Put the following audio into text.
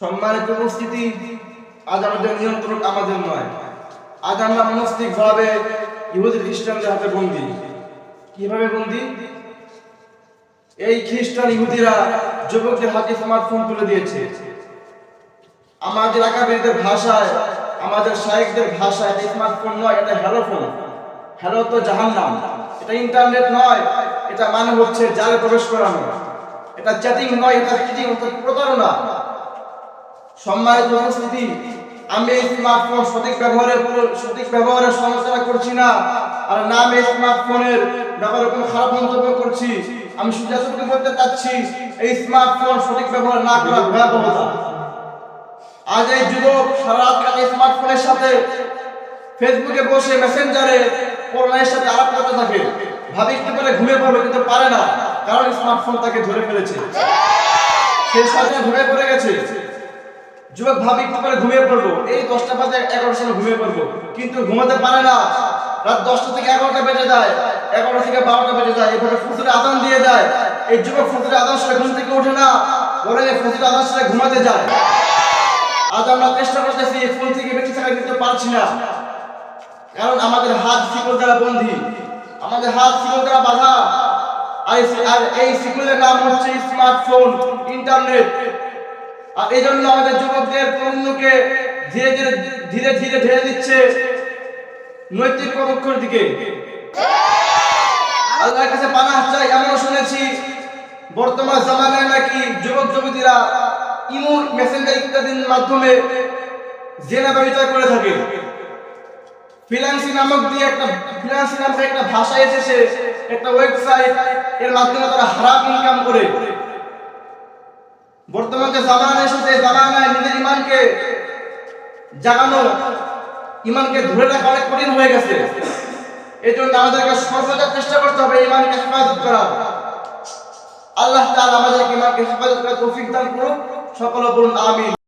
সম্মানিত উপস্থিতি, আজ আমাদের নিয়ন্ত্রণ আমাদের নয়। আজ আমরা মনস্তিক ভাবে ইহুদি খ্রিস্টানদের হাতে বন্দি। কীভাবে বন্দি? এই খ্রিস্টান ইহুদিরা যুবকদের হাতে স্মার্টফোন তুলে দিয়েছে। আমাদের আকাবিরদের ভাষায়, আমাদের শায়েকদের ভাষায় এটা স্মার্টফোন নয়, এটা হ্যালো ফোন হ্যালো তো জাহান্নাম। এটা ইন্টারনেট নয়, এটা মানে হচ্ছে জালে প্রবেশ করানো। এটা চ্যাটিং নয়, এটা চিটিং প্রতারণা। সম্মানিত উপস্থিতি, আমি এই স্মার্টফোন সঠিক ব্যবহারের সঠিক ব্যবহারের সমালোচনা করছি না, আর না আমি এই স্মার্টফোনের ব্যাপারে কোনো খারাপ মন্তব্য করছি, আমি এতটুকু বলতে চাচ্ছি, এই স্মার্টফোন সঠিক ব্যবহার না করা ভয়াবহতা আজ এই যুবক সারা রাত কাটে স্মার্টফোনের সাথে ফেসবুকে বসে মেসেঞ্জারে করোনার সাথে আলাপ করতে থাকে। ভাবি একটু করে ঘুমিয়ে পড়বে, কিন্তু পারে না, কারণ স্মার্টফোন তাকে ধরে ফেলেছে। সে সাথে ঘুমিয়ে পড়ে গেছে। যুবক ভাবি করে ঘুমিয়ে পড়ব? এই দশটা বাজে এগারোটার সময় ঘুমিয়ে পড়ব। কিন্তু ঘুমাতে পারে না। রাত দশটা থেকে এগারোটা বেজে যায়। এগারোটা থেকে বারোটা বেজে যায়। এভাবে ফজরে আদান দিয়ে দেয়। এই যুবক ফজরে আদান সরে ঘুম থেকে ওঠে না। বলে যে আদান সরে ঘুমাতে যায়। আজ আমরা চেষ্টা করতেছি এই ফোন থেকে বেঁচে থাকা কিন্তু পারছি না। কারণ আমাদের হাত শিকল দ্বারা বন্ধি। আমাদের হাত শিকল দ্বারা বাধা। আর এই শিকলের নাম হচ্ছে স্মার্টফোন, ইন্টারনেট। আর আমাদের যুবকদের ধীরে ধীরে ধীরে ধীরে দিচ্ছে নৈতিক পদক্ষের দিকে। আল্লাহর কাছে পানাহ চাই শুনেছি বর্তমান জামানায় নাকি যুবক যুবতীরা ইমো, মেসেঞ্জার ইত্যাদির মাধ্যমে জেনা ব্যবচার করে থাকে। ফ্রিল্যান্সিং নামক দিয়ে একটা ফ্রিল্যান্সিং নামক একটা ভাষা এসেছে, একটা ওয়েবসাইট এর মাধ্যমে তারা হারাম ইনকাম করে। বর্তমানে যে এসেছে এই জামানায় নিজের ইমানকে জাগানো, ইমানকে ধরে রাখা অনেক কঠিন হয়ে গেছে। এই জন্য আমাদেরকে সর্বদা চেষ্টা করতে হবে ইমানকে হেফাজত করা আল্লাহ তাআলা আমাদেরকে ইমানকে হেফাজত করার তৌফিক দান করুন। সকলে বলুন, আমিন।